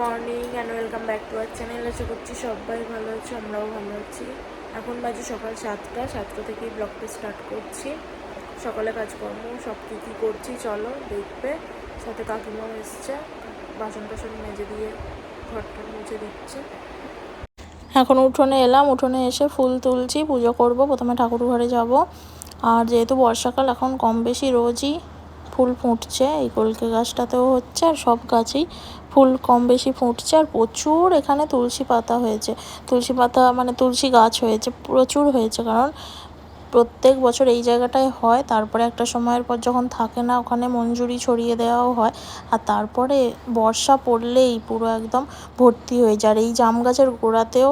Morning and welcome back to our channel আশা করছি সবাই ভালো আছে, আমরাও ভালো আছি। এখন বাজে সকাল সাতটা সাতটা থেকেই ব্লগটা স্টার্ট করছি। সকালে কাজকর্ম, সব কী কী করছি, চলো দেখবে। সাথে কাকিমাও এসছে, বাসন টাসন মেজে দিয়ে ঘরটা মুছে দিচ্ছে। এখন উঠোনে এলাম, উঠোনে এসে ফুল তুলছি, পুজো করব, প্রথমে ঠাকুর ঘরে যাব। আর যেহেতু বর্ষাকাল, এখন কম বেশি রোজই ফুল ফুটছে, এই কলকে গাছটাতেও হচ্ছে, আর সব গাছেই ফুল কম বেশি ফুটছে, আর প্রচুর এখানে তুলসী পাতা হয়েছে। তুলসী পাতা মানে তুলসী গাছ হয়েছে, প্রচুর হয়েছে, কারণ প্রত্যেক বছর এই জায়গাটায় হয়, তারপরে একটা সময়ের পর যখন থাকে না, ওখানে মঞ্জুরি ছড়িয়ে দেওয়াও হয়, আর তারপরে বর্ষা পড়লেই পুরো একদম ভর্তি হয়ে যায়। আর এই জাম গাছের গোড়াতেও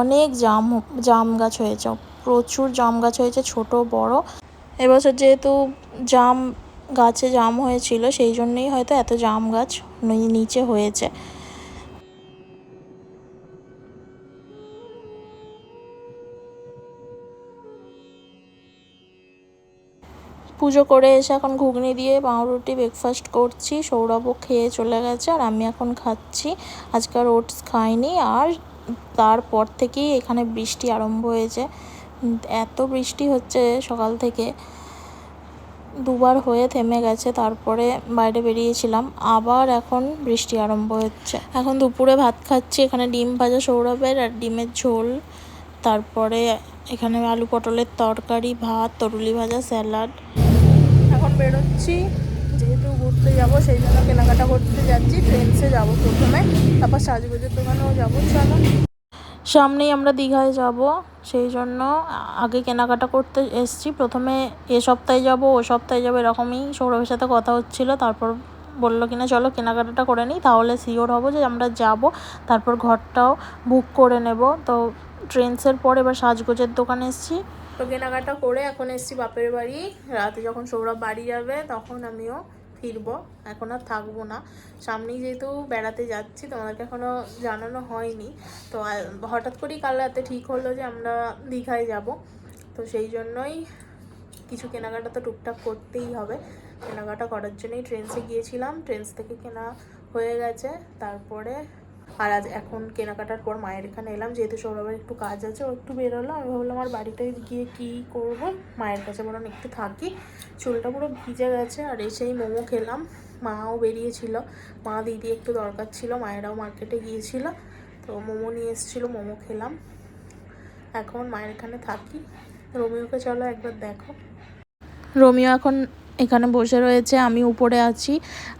অনেক জাম জাম গাছ হয়েছে, প্রচুর জাম গাছ হয়েছে, ছোট, বড়। এবছর যেহেতু জাম গাছে জাম হয়েছিল, সেই জন্যই হয়তো এত জাম গাছ নিচে হয়েছে। পুজো করে এসে এখন ঘুগনি দিয়ে পাউরুটি ব্রেকফাস্ট করছি, সৌরভও খেয়ে চলে গেছে আর আমি এখন খাচ্ছি। আজকে আর ওটস খাইনি আর তারপর থেকেই এখানে বৃষ্টি আরম্ভ হয়েছে। এত বৃষ্টি হচ্ছে সকাল থেকে। দুবার হয়ে থেমে গেছে, তারপরে বাইরে বেরিয়েছিলাম। আবার এখন বৃষ্টি আরম্ভ হচ্ছে। এখন দুপুরে ভাত খাচ্ছি, এখানে ডিম ভাজা সৌরভের আর ডিমের ঝোল। তারপরে এখানে আলু পটলের তরকারি, ভাত, তরুলি ভাজা, স্যালাড। এখন বেরোচ্ছি, যেহেতু ঘুরতে যাব, সেই জন্য কেনাকাটা করতে যাচ্ছি। ট্রেন্সে যাব প্রথমে, তারপর সাজগোজের দোকানেও যাব, চলো। সামনেই আমরা দীঘায় যাব, সেই জন্য আগে কেনাকাটা করতে এসছি। প্রথমে এ সপ্তাহে যাব, ও সপ্তাহে যাব, এরকমই সৌরভের সাথে কথা হচ্ছিল। তারপর বলল কিনা, চলো কেনাকাটাটা করে নিই, তাহলে শিওর হব যে আমরা যাব। তারপর ঘরটাও বুক করে নেব। তো ট্রেন্সের পর এবার সাজগোজের দোকানে এসছি। তো কেনাকাটা করে এখন এসছি বাপের বাড়ি। রাতে যখন সৌরভ বাড়ি যাবে, তখন আমিও ফিরবো। এখন আর থাকব না। সামনেই যেহেতু বেড়াতে যাচ্ছি, তোমাদেরকে এখনও জানানো হয়নি। তো হঠাৎ করেই কাল রাতে ঠিক হলো যে আমরা দীঘায় যাব। তো সেই জন্যই কিছু কেনাকাটা তো টুকটাক করতেই হবে। কেনাকাটা করার জন্যই ট্রেন্সে গিয়েছিলাম। ট্রেন্স থেকে কেনা হয়ে গেছে। তারপরে আর আজ এখন কেনাকাটার পর মায়ের এখানে এলাম, যেহেতু সৌরভের একটু কাজ আছে, ও একটু বেরোলো, আমি ভাবলাম আর বাড়িতে গিয়ে কি করব? মায়ের কাছে বরং একটু থাকি। চুলটা পুরো ভিজে গেছে, আর এসেই মোমো খেলাম। মাও বেরিয়েছিল, মা দিদি একটু দরকার ছিল, মায়েরাও মার্কেটে গিয়েছিল, তো মোমো নিয়ে এসেছিল, মোমো খেলাম। এখন মায়ের এখানে থাকি। রোমিওকে চলো একবার দেখো। রোমিও এখন এখানে বসে রয়েছে, আমি উপরে আছি।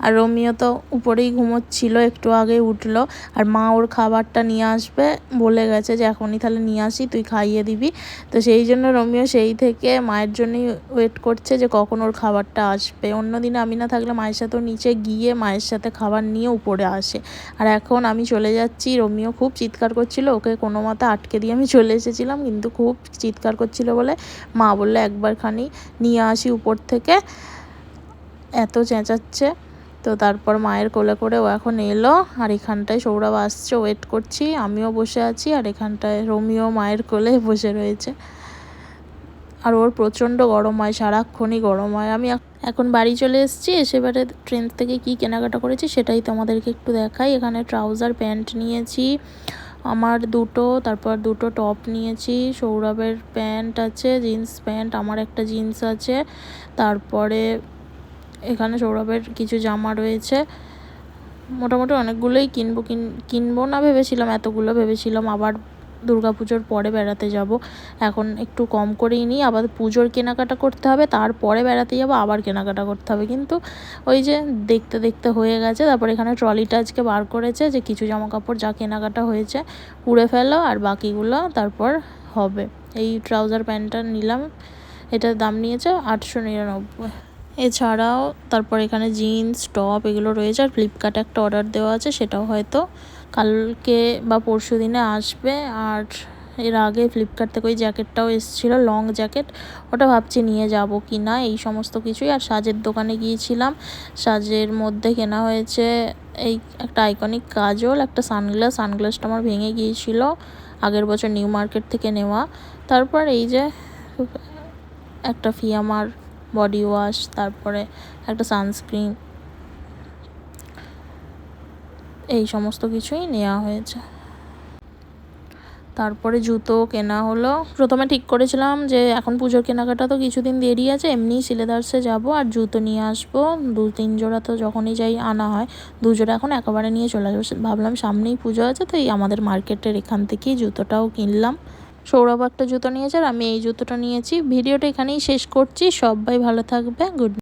আর রোমিও তো উপরেই ঘুমোচ্ছিল, একটু আগে উঠল। আর মা ওর খাবারটা নিয়ে আসবে বলে গেছে যে, এখনই তাহলে নিয়ে আসি, তুই খাইয়ে দিবি। তো সেই জন্য রোমিও সেই থেকে মায়ের জন্যই ওয়েট করছে যে, কখন ওর খাবারটা আসবে। অন্যদিনে আমি না থাকলে মায়ের সাথে ও নিচে গিয়ে মায়ের সাথে খাবার নিয়ে উপরে আসে। আর এখন আমি চলে যাচ্ছি, রোমিও খুব চিৎকার করছিল, ওকে কোনো মতে আটকে দিয়ে আমি চলে এসেছিলাম, কিন্তু খুব চিৎকার করছিল বলে মা বলল একবারখানি নিয়ে আসি উপর থেকে। এত চেঁচাচ্ছে। তো তারপর মায়ের কোলে করে ও এখন এলো আর এখানটায় সৌরভ আসছে ওয়েট করছি, আমিও বসে আছি আর এখানটায় রোমিও মায়ের কোলে বসে রয়েছে। আর ওর প্রচণ্ড গরম হয়, সারাক্ষণই গরম হয়। আমি এখন বাড়ি চলে এসেছি, এসে এবারে ট্রেন থেকে কি কেনাকাটা করেছি সেটাই তোমাদেরকে একটু দেখাই। এখানে ট্রাউজার প্যান্ট নিয়েছি, আমার দুটো, তারপর দুটো টপ নিয়েছি, সৌরভের প্যান্ট আছে জিন্স প্যান্ট আমার একটা জিন্স আছে, তারপরে এখানে সৌরভের কিছু জামা রয়েছে। মোটামুটি অনেকগুলোই কিনবো, কিন- কিনবো না ভেবেছিলাম, এতগুলো ভেবেছিলাম। আবার দুর্গাপুজোর পরে বেড়াতে যাব। এখন একটু কম করেই নিই। আবার পুজোর কেনাকাটা করতে হবে, তারপরে বেড়াতে যাব, আবার কেনাকাটা করতে হবে। কিন্তু ওই যে দেখতে দেখতে হয়ে গেছে। তারপর এখানে ট্রলিটা আজকে বার করেছে যে কিছু জামা কাপড় যা কেনাকাটা হয়েছে, পুড়ে ফেলো আর বাকিগুলো তারপর হবে। এই ট্রাউজার প্যান্টটা নিলাম। এটার দাম নিয়েছে আটশো নিরানব্বই। এছাড়াও তারপর এখানে জিন্স, টপ এগুলো রয়েছে আর ফ্লিপকার্টে একটা অর্ডার দেওয়া আছে, সেটাও হয়তো কালকে বা পরশু দিনে আসবে। আর এর আগে ফ্লিপকার্ট থেকে ওই জ্যাকেটটাও এসেছিল লং জ্যাকেট। ওটা ভাবছি নিয়ে যাব কি না এই সমস্ত কিছুই। আর সাজের দোকানে গিয়েছিলাম, সাজের মধ্যে কেনা হয়েছে এই একটা আইকনিক কাজল, একটা সানগ্লাস সানগ্লাসটা আমার ভেঙে গিয়েছিল আগের বছর নিউ মার্কেট থেকে নেওয়া। তারপর এই যে একটা ফিয়ামার বডি ওয়াশ তারপরে একটা সানস্ক্রিন এই সমস্ত কিছুই নেওয়া হয়েছে। তারপরে জুতো কেনা হলো। প্রথমে ঠিক করেছিলাম যে, এখন পুজোর কেনাকাটা তো কিছুদিন দেরি আছে, এমনিই সিলেদার্সে যাব আর জুতো নিয়ে আসব। দু তিন জোড়া তো যখনই যাই আনা হয়, দু জোড়া এখন একেবারে নিয়ে চলে আসব। ভাবলাম সামনেই পুজো আছে, তো এই আমাদের মার্কেটের এখান থেকেই জুতোটাও কিনলাম। সৌরভ একটা জুতো নিয়েছে আর আমি এই জুতোটা নিয়েছি। ভিডিওটা এখানেই শেষ করছি। সবাই ভালো থাকবে গুড